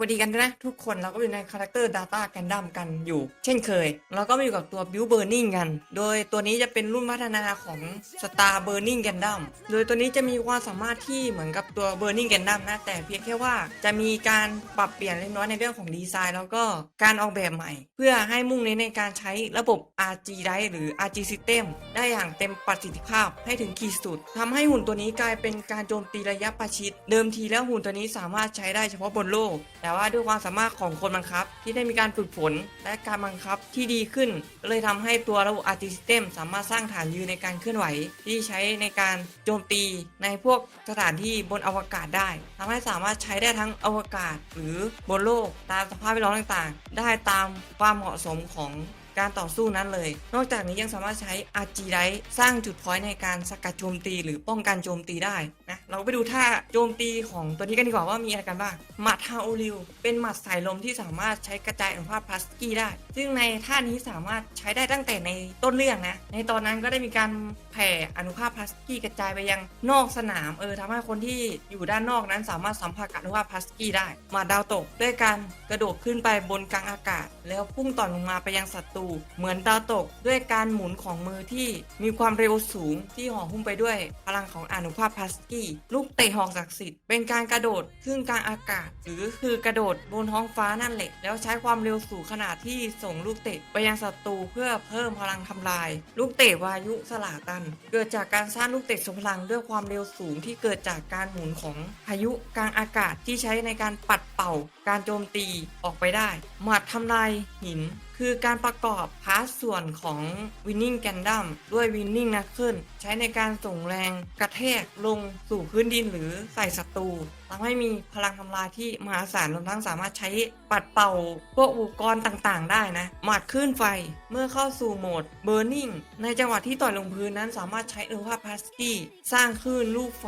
วัสดีกันนะทุกคนเราก็อยู่ในคาแรคเตอร์ Data Gundam กันอยู่ เช่นเคย เราก็มาอยู่กับตัว Build Burning กัน โดยตัวนี้จะเป็นรุ่นพัฒนาของ Star Burning Gundam โดยตัวนี้จะมีความสามารถที่เหมือนกับตัว Burning Gundam นะ แต่เพียงแค่ว่าจะมีการปรับเปลี่ยนเล็กน้อยในเรื่องของดีไซน์ แล้วก็การออกแบบใหม่ เพื่อให้มุ่งเน้นในการใช้ระบบ RG Drive หรือ RG System ได้อย่างเต็มประสิทธิภาพให้ถึงขีดสุดทำให้หุ่นตัวนี้กลายเป็นการโจมตีระยะประชิด เดิมทีแล้วหุ่นตัวนี้สามารถใช้ได้เฉพาะบนโลกแแต่ว่าด้วยความสามารถของคนบังคับ ที่ได้มีการฝึกฝนและการบังคับที่ดีขึ้น เลยทำให้ตัวระบบอาร์ติสเต็มสามารถสร้างฐานยืนในการเคลื่อนไหว ที่ใช้ในการโจมตีในพวกสถานที่บนอวกาศได้ทำให้สามารถใช้ได้ทั้งอวกาศ หรือบนโลกตามสภาพแวดล้อมต่างๆ ได้ตามความเหมาะสมของ การต่อสู้นั้นเลย นอกจากนี้ยังสามารถใช้ RG ไดสร้างจุดพอยต์ในการสกัดโจมตี หรือป้องกันโจมตีได้นะเราไปดูท่าโจมตีของตัวนี้กันดีกว่าว่ามีอะไรกันบ้างหมัดฮาโอริวเป็นหมัดสายลมที่สามารถใช้กระจายอนุภาพพลาสกี้ได้ ซึ่งในท่านี้สามารถใช้ได้ตั้งแต่ในต้นเรื่องนะในตอนนั้นก็ได้มีการแผ่อนุภาพพลาสกี้กระจายไปยังนอกสนามเออทำให้คนที่อยู่ด้านนอกนั้นสามารถสัมผัสกับอนุภาพพลาสกี้ได้หมาดาวตกด้วยการกระโดดขึ้นไปบนกลางอากาศ แล้วพุ่งต่อลงมาไปยังศัตรูเหมือนดาวตกด้วยการหมุนของมือที่มีความเร็วสูงที่ห่อหุ้มไปด้วย พลังของอนุภาพพลาสกี้ลูกเตะหอกศักดิ์สิทธิ์เป็นการกระโดดขึ้นกลางอากาศ หรือคือกระโดดบนท้องฟ้านั่นแหละ แล้วใช้ความเร็วสูงขนาดที่ส่งลูกเตะไปยังศัตรูเพื่อเพิ่มพลังทำลาย ลูกเตะวายุสลาตัน เกิดจากการสร้างลูกเตะทรงพลังด้วยความเร็วสูงที่เกิดจากการหมุนของพายุกลางอากาศที่ใช้ในการปัดเป่าการโจมตีออกไปได้หมัดทำลายหิน คือการประกอบพาร์ทส่วนของ Winning Gundam ด้วย Winning Knuckle ใช้ในการส่งแรงกระแทกลงสู่พื้นดินหรือใส่ศัตรู ทำให้มีพลังทำลายที่มหาศาลรวมทั้งสามารถใช้ปัดเป่าพวกอุปกรณ์ต่างๆ ได้นะ หมัดคลื่นไฟเมื่อเข้าสู่โหมด Burning ในจังหวะที่ต่อยลงพื้นนั้นสามารถใช้อุภาพพลาสกี้สร้างคลื่นลูกไฟ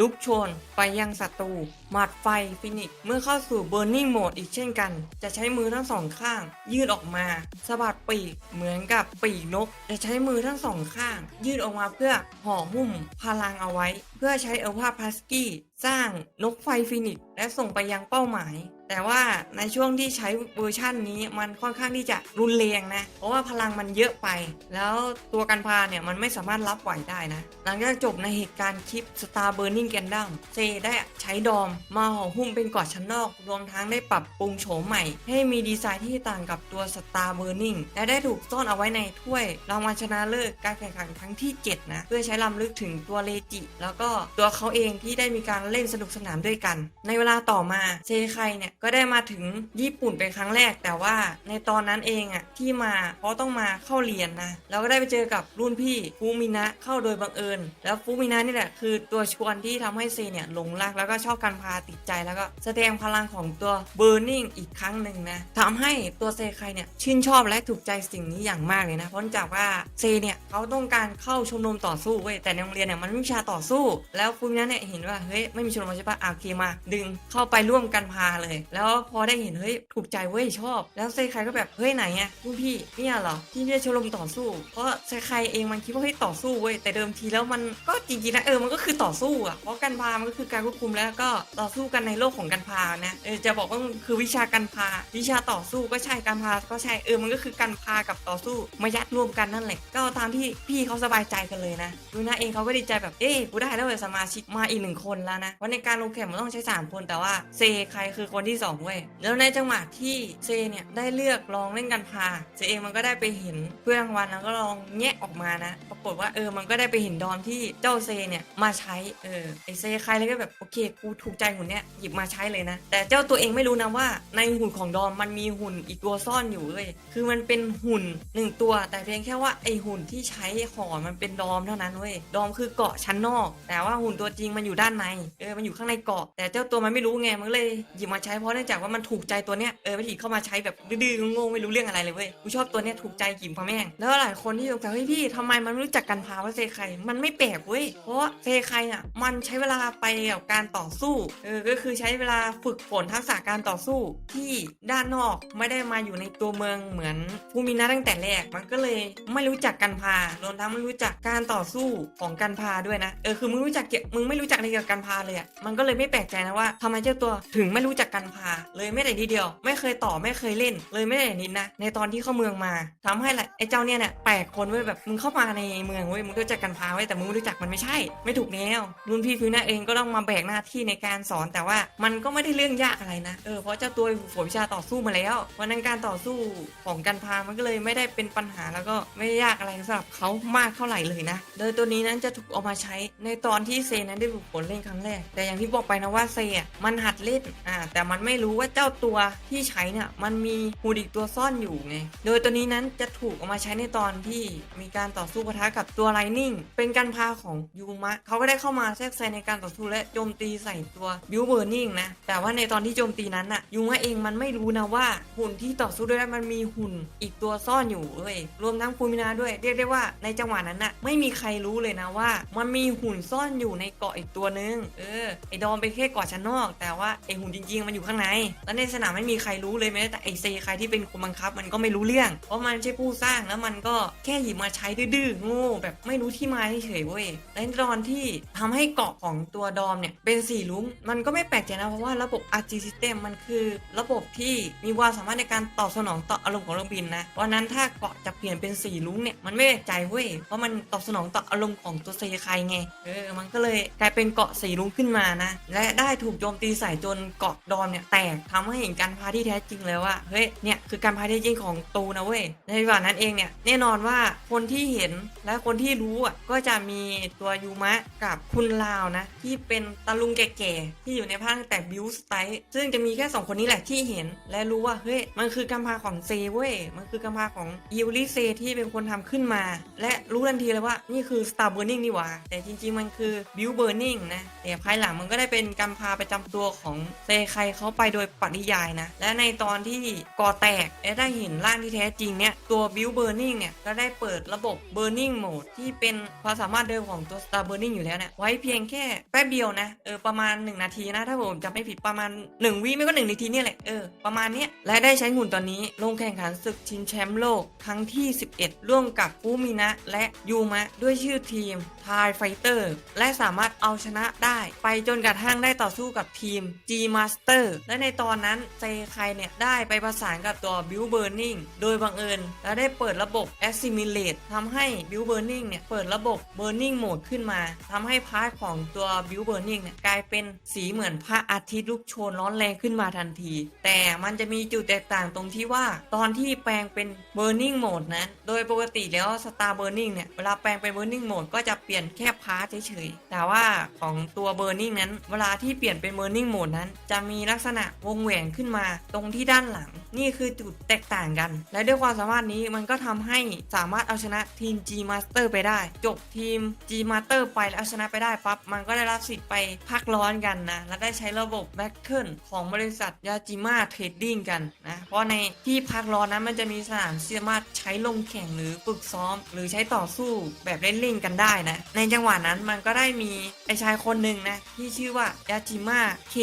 ลุกโชน ไปยังศัตรู หมัดไฟฟินิกเมื่อเข้าสู่ Burning Mode อีกเช่นกัน จะใช้มือทั้งสองข้าง ยืดออกมาสะบัดปีกเหมือนกับปีกนก จะใช้มือทั้งสองข้าง ยืดออกมาเพื่อห่อหุ้มพลังเอาไว้ เพื่อใช้อุภาพพลาสกี้ สร้างนกไฟฟินิกและส่งไปยังเป้าหมาย แต่ว่าในช่วงที่ใช้เวอร์ชั่นนี้มันค่อนข้างที่จะรุนแรงนะ เพราะว่าพลังมันเยอะไป แล้วตัวกันพาเนี่ย มันไม่สามารถรับไหวได้นะ หลังจากจบในเหตุการณ์คลิป Star Burning Gundam เซได้ใช้ดอมมาห่อหุ้มเป็นเกอดชั้นนอก รวมทั้งได้ปรับปรุงโฉมใหม่ ให้มีดีไซน์ที่ต่างกับตัว Star Burning และได้ถูกซ่อนเอาไว้ในถ้วยรางวัลชนะเลิศการแข่งขันครั้งที่ 7 นะ เพื่อใช้ลำลึกถึงตัวเลจิ แล้วก็ตัวเขาเองที่ได้มีการเล่นสนุกสนานด้วยกัน ในเวลาต่อมาเซไคเนี่ยก็ได้มาถึงญี่ปุ่นเป็นครั้งแรก แต่ว่าในตอนนั้นเองอะที่มาเพราะต้องมาเข้าเรียนนะแล้วก็ได้ไปเจอกับรุ่นพี่ฟูมินะเข้าโดยบังเอิญ แล้วฟูมินะนี่แหละคือตัวชวนที่ทำให้เซเนี่ยหลงรักแล้วก็ชอบการพาติดใจ แล้วก็แสดงพลังของตัวเบอร์นิงอีกครั้งหนึ่งนะทำให้ตัวเซไคเนี่ยชื่นชอบและถูกใจสิ่งนี้อย่างมากเลยนะเพราะจากว่าเซเนี่ยเขาต้องการเข้าชมรมต่อสู้เว้ยแต่ในโรงเรียนเนี่ยมันไม่มีชาต่อสู้ แล้วฟูมินะเนี่ยเห็นว่าเฮ้ยไม่มีชมรมใช่ปะอะโอเคมาดึงเข้าไปร่วมกันพาเลยแล้วพอได้เห็นเฮ้ยถูกใจเว้ยชอบ แล้วเซไคก็แบบเฮ้ยไหนอะรุ่นพี่เนี่ยเหรอที่เรียกชมรมต่อสู้ เพราะเซไคเองมันคิดว่าเฮ้ยต่อสู้เว้ยแต่เดิมทีแล้วมันก็จริงๆนะเออมันก็คือต่อสู้อะเพราะกันพามันก็คือการควบคุมแล้วก็ต่อสู้กันในโลกของกันพานะเออจะบอกว่าคือวิชากันพา วิชาต่อสู้ก็ใช่การพาก็ใช่เออมันก็คือกันพากับต่อสู้มายัดรวมกันนั่นแหละก็ตามที่พี่เขาสบายใจกันเลยนะดูนะเองเขาก็ดีใจแบบเอ้กูได้แล้วเว้ยสมาชิกมาอีกหนึ่งคนแล้วนะเพราะในการลงแข่งมันต้องใช้สามคนแต่ว่าเซใครคือคนที่สองเว้ยแล้วในจังหวะที่เซเนี่ยได้เลือกลองเล่นกันพาเซเองมันก็ได้ไปเห็นเพื่อนรางวัลแล้วก็ลองแงะออกมานะปรากฏว่าเออมันก็ได้ไปเห็นดอมที่เจ้าเซเนี่ยมาใช้เออไอเซใครเลยก็แบบโอเคกูถูกใจหุ่นเนี่ยหยิบมาใช้เลยนะ แต่เจ้าตัวเองไม่รู้นะว่าในหุ่นของดอมมันมีหุ่นอีกตัวซ่อนอยู่เลยคือมันเป็นหุ่นหนึ่งตัว แต่เพียงแค่ว่าไอหุ่นที่ใช้ห่อมันเป็นดอมเท่านั้นเว้ยดอมคือเกาะชั้นนอก แต่ว่าหุ่นตัวจริงมันอยู่ด้านในเออมันอยู่ข้างในเกาะ แต่เจ้าตัวมันไม่รู้ไงมันเลยหยิบมาใช้พราะเนื่องจากว่ามันถูกใจตัวเนี้ยเออไปหยิบเข้ามาใช้แบบดื้อๆงงๆไม่รู้เรื่องอะไรเลยเว้ยกูชอบตัวเนี้ยถูกใจกิ่มพะแม่งแล้วหลายคนที่สงสัยเฮ้ยพี่ทำไมมันไม่รู้จักกันพาว่าเซไคมันไม่แปลกเว้ยเพราะเซไคอะมันใช้เวลาไปกับการต่อสู้เออก็คือใช้เวลาฝึกฝนทักษะการต่อสู้ที่ด้านนอกไม่ได้มาอยู่ในตัวเมืองเหมือนฟูมินะตั้งแต่แรกมันก็เลยไม่รู้จักกันพารวมทั้งไม่รู้จักการต่อสู้ของกันพาด้วยนะเออคือมึงรู้จักเกี่ยวมึงไม่รู้จักในเกี่ยวกับกันพาเลยอะมันก็เลยไม่แปลกใจนะว่าทำไมเจ้าตัวถึงไม่รู้จักกันพาเลยไม่แต่นิดเดียว ไม่เคยต่อไม่เคยเล่น เลยไม่แต่นิดนะ ในตอนที่เข้าเมืองมาทำให้แหละไอ้เจ้าเนี่ยเนี่ยแปลกคนเว้ยแบบมึงเข้ามาในเมืองเว้ยมึงรู้จักกันพาไว้แต่มึงไม่รู้จักมันไม่ใช่ ไม่ถูกแนวรุ่นพี่ฟิวน่าเองก็ต้องมาแบกหน้าที่ในการสอนแต่ว่ามันก็ไม่ได้เรื่องยากอะไรนะเออเพราะเจ้าตัวฝึกฝนวิชาต่อสู้มาแล้ววันนั้นการต่อสู้ของกันพามันก็เลยไม่ได้เป็นปัญหาแล้วก็ไม่ยากอะไรสำหรับเขามากเท่าไหร่เลยนะ โดยตัวนี้นั้นจะถูกเอามาใช้ในตอนที่เซนั้นได้ฝึกฝนเล่นครั้งแรก แต่อย่างที่บอกไปนะว่าเซมันหัดเล่นอ่าแต่มันไม่รู้ว่าเจ้าตัวที่ใช้เนี่ยมันมีฮูดิกตัวซ่อนอยู่ไง โดยตัวนี้นั้นจะถูกเอามาใช้ในตอนที่มีการต่อสู้ปะทะกับตัวไลนิ่ง เป็นการพาของยูมะเขาก็ได้เข้ามาแทรกแซงในการต่อสู้และโจมตีใส่ตัวบิวเบอร์นิงนะ แต่ว่าในตอนที่โจมตีนั้นน่ะยูมะเองมันไม่รู้นะว่าหุ่นที่ต่อสู้ด้วยมันมีหุ่นอีกตัวซ่อนอยู่เว้ยรวมทั้งฟูมินาด้วยเรียกได้ว่าในจังหวะนั้นน่ะไม่มีใครรู้เลยนะว่า มันมีหุ่นซ่อนอยู่ในเกาะอีกตัวนึง เออไอดอมเป็นแค่เกาะชั้นนอก แต่ว่าไอหุ่นจริงๆมันอยู่ข้างใน แล้วในสนามไม่มีใครรู้เลยแม้แต่ไอเซใครที่เป็นคนบังคับมันก็ไม่รู้เรื่อง เพราะมันไม่ใช่ผู้สร้างแล้วมันก็แค่หยิบมาใช้ดื้อๆโง่แบบไม่รู้ที่มาเฉยเว้ยและในตอนที่ทำให้เกาะของตัวดอมเนี่ยเป็นสีลุ้งมันก็ไม่แปลกใจนะเพราะว่าระบบ RG System มันคือ ระบบที่มีความสามารถในการตอบสนองต่ออารมณ์ของเครื่องบินนะวันนั้นถ้าเกาะจะเปลี่ยนเป็นสีลุ้งเนี่ยมันไม่แปลกใจเว้ยเพราะมันตอบสนองต่ออารมณ์ของตัวเซใครไงเออมันก็เลยกลายเป็นเกาะสีลุ้งขึ้นมานะและได้ถูกโจมตีใส่จนเกาะดอมเนี่ยแตกทำให้เห็นการพาที่แท้จริงเลยว่าเฮ้ยเนี่ยคือการพาที่จริงของตูนะเว้ยในจังหวะนั้นเองเนี่ยแน่นอนว่าคนที่เห็นและคนที่รู้อะก็จะมีตัวยูมะกับคุณลาวนะที่เป็นตาลุงแก่ๆที่อยู่ในภาคแต่บิวสไตล์ซึ่งจะมีแค่สองคนนี้แหละที่เห็น และรู้ว่าเฮ้ยมันคือการพาของเซเว้ยมันคือการพาของอิวลิเซที่เป็นคนทำขึ้นมา และรู้ทันทีเลยว่านี่คือ Star Burning นี่หว่าแต่จริง ๆ มันคือ Build Burning นะแต่ภายหลังมันก็ได้เป็นกำพาประจำตัวของเซไคเขาไปโดยปริยายนะ และในตอนที่ก่อแตกและได้เห็นร่างที่แท้จริงเนี่ย ตัว Build Burning เนี่ย ก็ได้เปิดระบบ Burning Mode ที่เป็นความสามารถเดิมของตัว Star Burning อยู่แล้วเนี่ย ไว้เพียงแค่แป๊บเดียวนะ เออ ประมาณ 1 นาทีนะ ถ้าผมจำไม่ผิดประมาณ 1 วิไม่ก็ 1 นาทีเนี่ยแหละ เออ ประมาณเนี้ยและได้ใช้หุ่นตอนนี้ลงแข่งขันศึกชิงแชมป์โลกครั้งที่ 11 ร่วมกับฟูมินะ และยูมะด้วยชื่อทีมทายไฟเตอร์และสามารถเอาชนะได้ ไปจนกระทั่งได้ต่อสู้กับทีม G Master และในตอนนั้นเซไคเนี่ยได้ไปประสานกับตัว Build Burning โดยบังเอิญ และได้เปิดระบบ Assimilate ทำให้ Build Burning เนี่ยเปิดระบบ Burning Mode ขึ้นมาทำให้พาร์ทของตัว Build Burning เนี่ยกลายเป็นสีเหมือนพระอาทิตย์ลุกโชนร้อนแรงขึ้นมาทันที แต่มันจะมีจุดแตกต่างตรงที่ว่า ตอนที่แปลงเป็น Burning Mode นั้นโดยปกติแล้ว Star Burning เนี่ยเวลาแปลงเป็น Burning Mode ก็จะเปลี่ยนแค่พาร์ทเฉยๆแต่ว่าของตัว Burning นั้น เวลาที่เปลี่ยนเป็น Burning Mode นั้น จะมีลักษณะวงแหวนขึ้นมา ตรงที่ด้านหลัง นี่คือจุดแตกต่างกัน และด้วยความสามารถนี้มันก็ทำให้สามารถเอาชนะทีม G Master ไปได้ จบทีม G Master ไปแล้วเอาชนะไปได้ปั๊บมันก็ได้รับสิทธิ์ไปพักร้อนกันนะ และได้ใช้ระบบ b a t t l e ของบริษัทยาจิมาเทรดดิ้งกันนะ เพราะในที่พักร้อนนั้นมันจะมีสนามที่สามารถใช้ลงแข่งหรือฝึกซ้อม หรือใช้ต่อสู้แบบเล่นๆกันได้นะ ในจังหวะนั้นมันก็ได้มีไอชายคนหนึ่งนะที่ชื่อว่ายาจิมาเค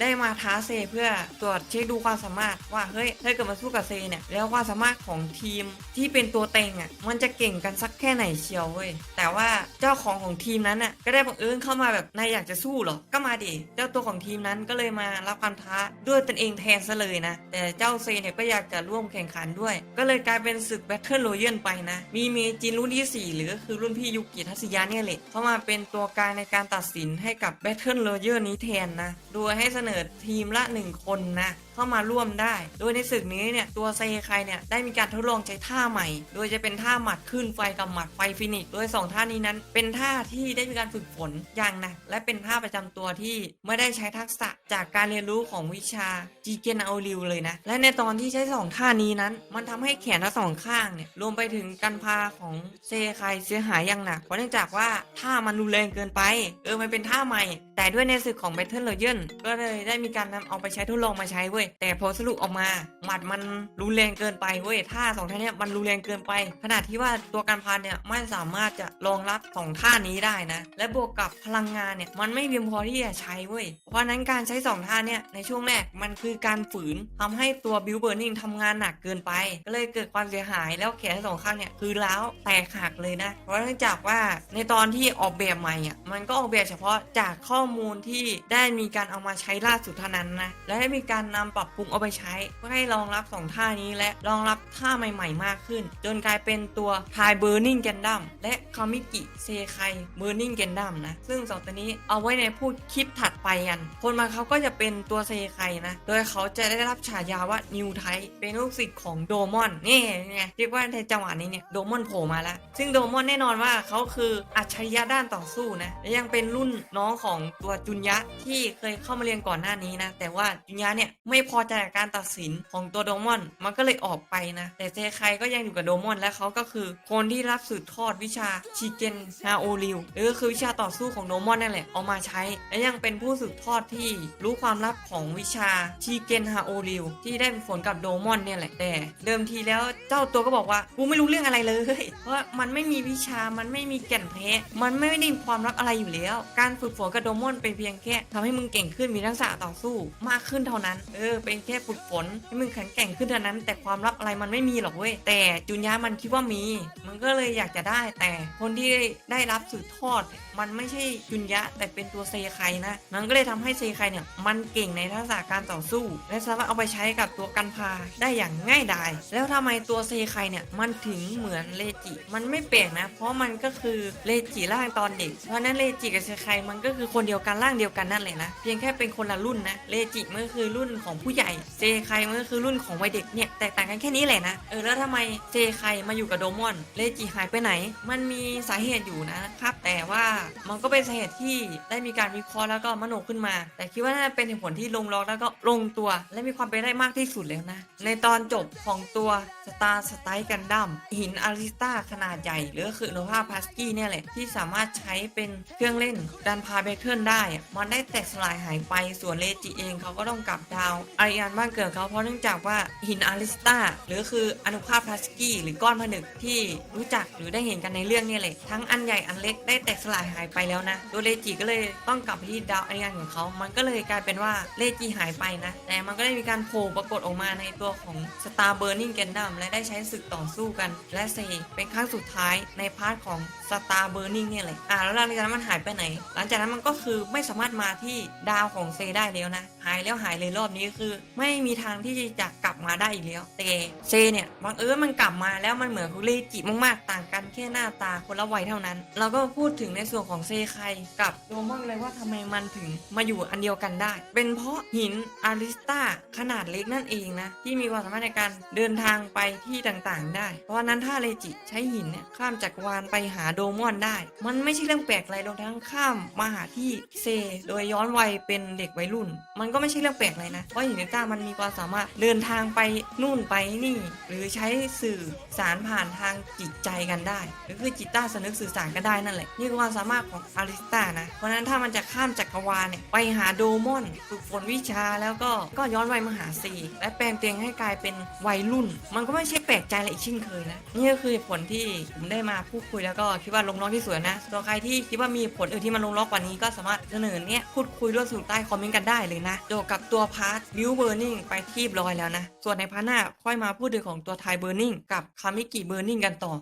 ได้มาท้าเซเพื่อตรวจเช็คดูความสามารถว่าเฮ้ยถ้าเกิดมาสู้กับเซเนี่ยแล้วความสามารถของทีมที่เป็นตัวเต็งอะมันจะเก่งกันสักแค่ไหนเชียวเว้ยแต่ว่าเจ้าของของทีมนั้นอะก็ได้บังเอิญเข้ามาแบบนายอยากจะสู้เหรอก็มาดิเจ้าตัวของทีมนั้นก็เลยมารับความท้าด้วยตนเองแทนซะเลยนะ แต่เจ้าเซเนี่ยก็อยากจะร่วมแข่งขันด้วย ก็เลยกลายเป็นศึกแบทเทิลโรยัลไปนะ มีเมจินรุ่นที่ 4 หรือก็คือรุ่นพี่ยุกิทัศยาเนี่ยแหละเข้ามาเป็นตัวกลางในการตัดสินให้กับแบทเทิลโรยัลนี้แทนนะ โดยให้เสนอทีมละ1คนนะเข้ามาร่วมได้ โดยในศึกนี้เนี่ยตัวเซไคเนี่ยได้มีการทดลองใช้ท่าใหม่ โดยจะเป็นท่าหมัดขึ้นไฟกับหมัดไฟฟินิกโดย 2 ท่านี้นั้น เป็นท่าที่ได้มีการฝึกฝนอย่างหนักและเป็นท่าประจำตัวที่ไม่ได้ใช้ทักษะจากการเรียนรู้ของวิชาจีเกนเอาริวเลยนะ และในตอนที่ใช้ 2 ท่านี้นั้น มันทำให้แขนทั้งสองข้างเนี่ยรวมไปถึงการพาของเซไคเสียหายอย่างหนักเพราะเนื่องจากว่าท่ามันรุนแรงเกินไป เออมันเป็นท่าใหม่ แต่ด้วยในศึกของ Battle Royale ก็เลยได้มีการนำเอาไปใช้ทดลองมาใช้เว้ยแต่พอสรุปออกมาหมัดมันรุนแรงเกินไปเว้ยท่าสองท่าเนี้ยมันรุนแรงเกินไป ขนาดที่ว่าตัวการพานเนี่ยไม่สามารถจะรองรับสองท่านี้ได้นะ และบวกกับพลังงานเนี่ยมันไม่เพียงพอที่จะใช้เว้ยเพราะนั้นการใช้สองท่าเนี่ยในช่วงแรกมันคือการฝืนทำให้ตัวบิวเบอร์นิงทำงานหนักเกินไป ก็เลยเกิดความเสียหายแล้วแขนสองข้างเนี่ยคือล้าวแตกหักเลยนะ เพราะเนื่องจากว่าในตอนที่ออกแบบใหม่อะมันก็ออกแบบเฉพาะจากข้อมูลที่ได้มีการเอามาใช้ล่าสุดเท่านั้นนะและได้มีการนำปรับปรุงเอาไปใช้ เพื่อให้รองรับสองท่านี้และรองรับท่าใหม่ ๆ มากขึ้น จนกลายเป็นตัวทายเบอร์นิงแกนดัมและคามิกิเซไคเบอร์นิงแกนดัมนะ ซึ่งสองตัวนี้เอาไว้ในพูดคลิปถัดไปกัน คนมาเขาก็จะเป็นตัวเซไคนะ โดยเขาจะได้รับฉายาว่านิวไทเป็นลูกศิษย์ของโดมอนนี่ไงเรียกว่าในจังหวะนี้เนี่ยโดมอนโผล่มาแล้ว ซึ่งโดมอนแน่นอนว่าเขาคืออัจฉริยะด้านต่อสู้นะและยังเป็นรุ่นน้องของตัวจุนยะที่เคยเข้ามาเรียนก่อนหน้านี้นะแต่ว่าจุนยะเนี่ยไม่พอใจกับการตัดสินของตัวโดมอน มันก็เลยออกไปนะ แต่เซไคก็ยังอยู่กับโดมอนและเขาก็คือคนที่รับสืบทอดวิชาชิเกนฮาโอริวหรือคือวิชาต่อสู้ของโดมอนนั่นแหละเอามาใช้ และยังเป็นผู้สืบทอดที่รู้ความลับของวิชาชิเกนฮาโอริวที่ได้เป็นผลกับโดมอนเนี่ยแหละแต่ เดิมทีแล้วเจ้าตัวก็บอกว่ากูไม่รู้เรื่องอะไรเลย เพราะมันไม่มีวิชามันไม่มีแก่นแท้มันไม่ได้มีความลับอะไรอยู่แล้ว การฝึกฝนกับโดมอนเป็นเพียงแค่ทำให้มึงเก่งขึ้นมีทักษะต่อสู้มากขึ้นเท่านั้น เออ เป็นแค่ฝึกฝนให้มึงแข็งแกร่งขึ้นเท่านั้น แต่ความลับอะไรมันไม่มีหรอกเว้ย แต่จุนยะมันคิดว่ามี มันก็เลยอยากจะได้ แต่คนที่ได้รับสืบทอด มันไม่ใช่จุนยะ แต่เป็นตัวเซไคนะ มันก็เลยทำให้เซไคเนี่ย มันเก่งในทักษะการต่อสู้ และสามารถเอาไปใช้กับตัวกันพาได้อย่างง่ายดาย แล้วทำไมตัวเซไคเนี่ย มันถึงเหมือนเลจิ มันไม่แปลกนะ เพราะมันก็คือเลจิร่างตอนเด็ก เพราะฉะนั้นเลจิกับเซไคมันก็คือคนเดียวกันร่างเดียวกันนั่นแหละนะ เพียงแค่เป็นคนละรุ่นนะ เลจิมันก็คือรุ่นของผู้ใหญ่ เซไคมันก็คือรุ่นของวัยเด็กเนี่ยแตกต่างกันแค่นี้แหละนะ เออแล้วทำไมเซไคมาอยู่กับโดมอน เลจิหายไปไหน มันมีสาเหตุอยู่นะครับ แต่ว่ามันก็เป็นสาเหตุที่ได้มีการวิเคราะห์แล้วก็มโนขึ้นมา แต่คิดว่าน่าจะเป็นเหตุผลที่ลงล็อกแล้วก็ลงตัว และมีความเป็นไปได้มากที่สุดแล้วนะ ในตอนจบของตัวสตาร์สไตล์กันดั้มหินอาริสตาขนาดใหญ่หรือคือโนภาพาสกี้เนี่ยแหละที่สามารถใช้เป็นเครื่องเล่นดันพาเบเทิลได้ มันได้แตกสลายหายไปส่วนเลจิเองเขาก็ต้องกลับดาวอารยานบ้านเกิดเขาเพราะเนื่องจากว่าหินอาริสตาหรือคืออนุภาพพาสกี้หรือก้อนผนึกที่รู้จักหรือได้เห็นกันในเรื่องนี่แหละทั้งอันใหญ่อันเล็กได้แตกสลายหายไปแล้วนะตัวเลจิก็เลยต้องกลับไปที่ดาวอารยานของเขามันก็เลยกลายเป็นว่าเลจิหายไปนะแต่มันก็ได้มีการโผล่ปรากฏออกมาในตัวของ Star Burning Gundam และได้ใช้ศึกต่อสู้กัน และเซเป็นครั้งสุดท้ายในพาร์ทของ Star Burning เนี่ยแหละอ่าแล้วหลังจากนั้นมันหายไปไหน หลังจากนั้นมันก็คือไม่สามารถมาที่ดาวของเซได้แล้วนะหายแล้วหายเลยรอบนี้คือ ไม่มีทางที่จะกลับมาได้อีกแล้ว แต่เซเนี่ยบังเอิญมันกลับมาแล้วมันเหมือนคุเลจิมากๆ ต่างกันแค่หน้าตาคนละวัยเท่านั้น เราก็พูดถึงในส่วนของเซไคกับโดมอนเลยว่าทำไมมันถึงมาอยู่อันเดียวกันได้ เป็นเพราะหินอาริสตาขนาดเล็กนั่นเองนะ ที่มีความสามารถในการเดินทางไปที่ต่างๆ ได้ เพราะฉะนั้นถ้าเลจิใช้หินเนี่ยข้ามจักรวาลไปหาโดมอนได้ มันไม่ใช่เรื่องแปลกอะไรรวมทั้งข้ามมาหาที่เซ โดยย้อนวัยเป็นเด็กวัยรุ่น มันก็ไม่ใช่เรื่องแปลกอะไรนะเพราะหินก้ามันมีความสามารถเดินทางไปนู่นไปนี่ หรือใช้สื่อสารผ่านทางจิตใจกันได้ หรือคือจิตใต้สนึกสื่อสารกันได้นั่นแหละนี่คือความสามารถของอาริสตานะเพราะนั้นถ้ามันจะข้ามจักรวาลเนี่ยไปหาโดมอนฝึกฝนวิชาแล้วก็ก็ย้อนวัยมหาซีและแปลงเตัวเองให้กลายเป็นวัยรุ่น มันก็ไม่ใช่แปลกใจอะไรอีกเช่นเคยนะนี่ก็คือผลที่ผมได้มาพูดคุยแล้วก็คิดว่าลงล็อกที่สวยนะตัวใครที่คิดว่ามีผลอื่นที่มันลงล็อกกว่านี้ก็สามารถเสนอเนี่ยพูดคุยร่วมสนุกใต้คอมเมนต์กันได้เลยนะเกี่ยวกับตัวพาร์ทบิวเบอร์นิงไปที่บร้อยแล้วนะ ส่วนในพาร์ทหน้าค่อยมาพูดถึงของตัวไทเบอร์นิงกับคามิกิเบอร์นิงกันต่อ